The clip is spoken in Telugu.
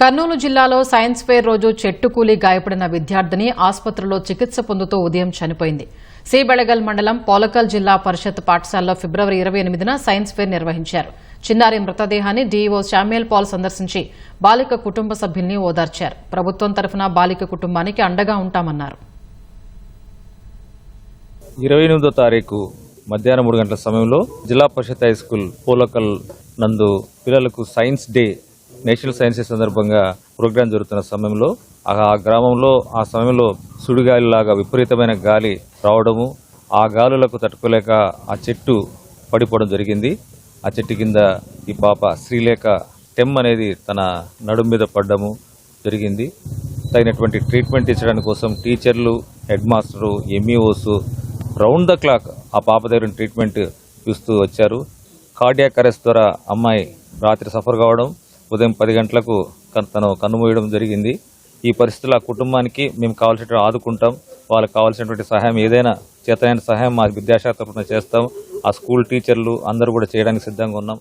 కర్నూలు జిల్లాలో సైన్స్ ఫేర్ రోజు చెట్టు కూలి గాయపడిన విద్యార్థిని ఆసుపత్రిలో చికిత్స పొందుతూ ఉదయం చనిపోయింది. శ్రీబెళగల్ మండలం పోలకల్ జిల్లా పరిషత్ పాఠశాలలో ఫిబ్రవరి ఇరవై ఎనిమిదిన సైన్స్ ఫేర్ నిర్వహించారు. చిన్నారి మృతదేహాన్ని డీఈఓ శామ్యుయల్ పాల్ సందర్శించి బాలిక కుటుంబ సభ్యుల్ని ఓదార్చారు. ప్రభుత్వం తరఫున బాలిక కుటుంబానికి అండగా ఉంటామన్నారు. ఇరవై ఎనిమిదో తారీఖు మధ్యాహ్నం మూడు గంటల సమయంలో జిల్లా పరిషత్ హై స్కూల్ పోలకల్ నందు పిల్లలకు సైన్స్ డే నేషనల్ సైన్సెస్ సందర్భంగా ప్రోగ్రాం జరుగుతున్న సమయంలో ఆ ఆ గ్రామంలో ఆ సమయంలో సుడిగాలిలాగా విపరీతమైన గాలి రావడము ఆ గాలులకు తట్టుకోలేక ఆ చెట్టు పడిపోవడం జరిగింది. ఆ చెట్టు కింద ఈ పాప శ్రీలేఖ టెమ్ అనేది తన నడుం మీద పడ్డము జరిగింది. తగినటువంటి ట్రీట్మెంట్ ఇచ్చడానికి కోసం టీచర్లు head master MEOs round the clock ఆ పాప దగ్గర ట్రీట్మెంట్ ఇస్తూ వచ్చారు. కార్డియాక్ అరెస్ట్ ద్వారా అమ్మాయి రాత్రి సఫర్ కావడం ఉదయం పది గంటలకు తను కన్నుమూయడం జరిగింది. ఈ పరిస్థితుల్లో ఆ కుటుంబానికి మేము కావాల్సినటువంటి ఆదుకుంటాం. వాళ్ళకి కావాల్సినటువంటి సహాయం ఏదైనా చేతనైన సహాయం మా విద్యాశాఖ తరఫున చేస్తాం. ఆ స్కూల్ టీచర్లు అందరూ కూడా చేయడానికి సిద్ధంగా ఉన్నాం.